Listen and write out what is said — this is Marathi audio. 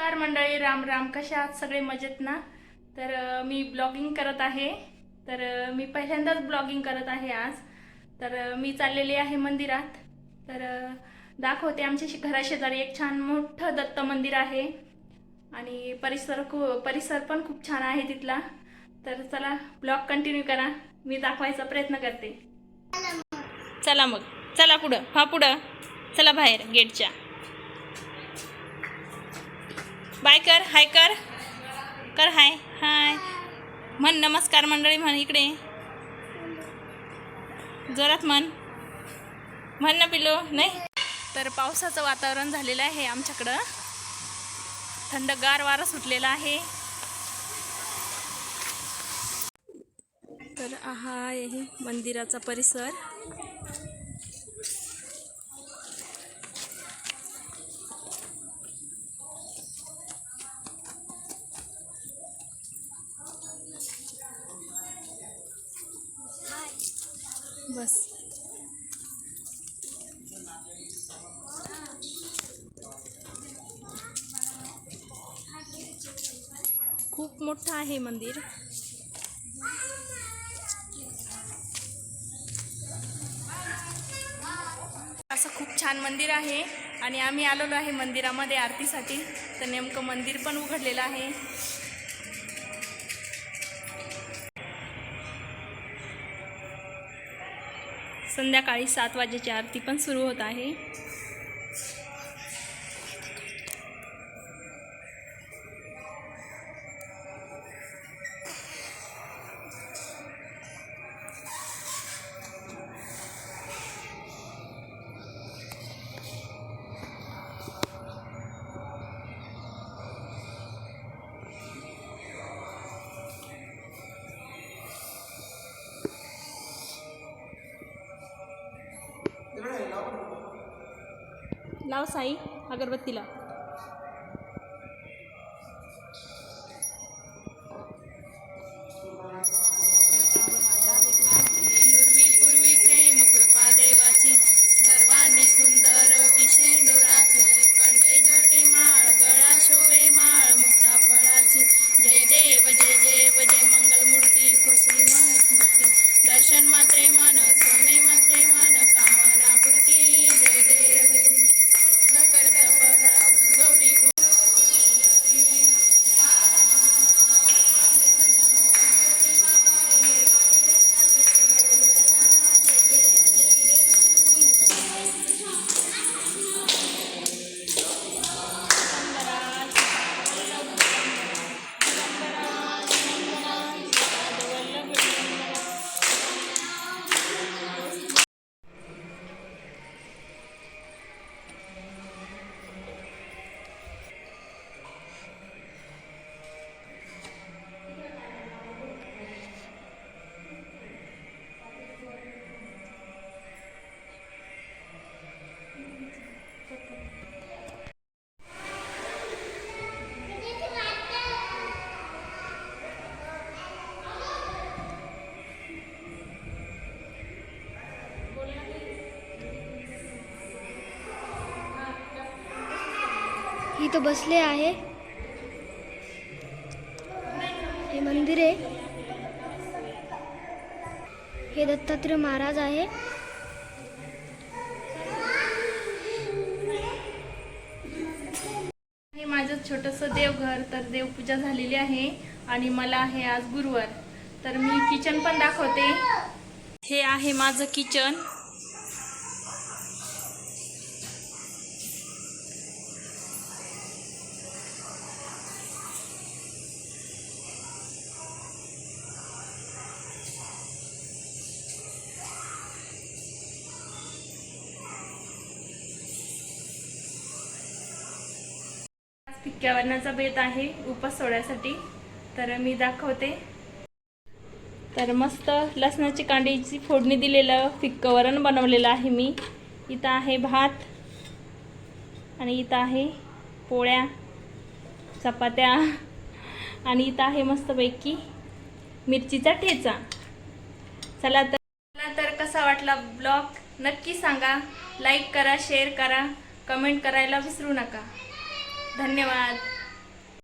नमस्कार मंडळी राम राम. कशा आहात सगळे मजेत ना? तर मी ब्लॉगिंग करत आहे. तर मी पहिल्यांदाच ब्लॉगिंग करत आहे आज. तर मी चाललेली आहे मंदिरात. तर दाखवते आमच्या घराशेजारी एक छान मोठं दत्त मंदिर आहे. आणि परिसर खू परिसर पण खूप छान आहे तिथला. तर चला ब्लॉग कंटिन्यू करा. मी दाखवायचा प्रयत्न करते. चला मग. चला पुढं. हा पुढं. चला बाहेर गेटच्या. बाय कर हाय कर. कर हाय हाय. म्हण नमस्कार मंडळी म्हण इकडे. जोरात म्हण. म्हण ना पिलो नाही. तर पावसाचं वातावरण झालेलं आहे आमच्याकडं. थंडगार वारा सुटलेला आहे. तर हा आहे मंदिराचा परिसर. बस. खूप मोठं आहे मंदिर. असं खूप छान मंदिर आहे आणि आम्ही आलेलो आहे मंदिरामध्ये आरतीसाठी. तर नेमकं मंदिर पण उघडलेलं आहे. संध्याकाळी सात वाजेची आरती पण सुरू होत आहे. लाव साई अगरबत्तीला. इथं बसले आहे. हे मंदिर आहे. हे दत्तात्रय महाराज आहे. हे माझं छोटंसं देवघर तर देवपूजा झालेली आहे आणि मला आहे आज गुरुवार. तर मी किचन पण दाखवते. हे आहे माझं किचन फिक्क्या वरणाचा बेत आहे उपास सोडायसाठी. तर मी दाखवते. तर मस्त लसणाची कांडीची फोडणी दिलेलं फिक्क वरण बनवलेलं आहे मी. इथं आहे भात आणि इथं आहे पोळ्या चपात्या आणि इथं आहे मस्तपैकी मिरचीचा ठेचा. चला तर चला तर कसा वाटला ब्लॉग? नक्की सांगा. लाईक करा शेअर करा. कमेंट करायला विसरू नका. धन्यवाद.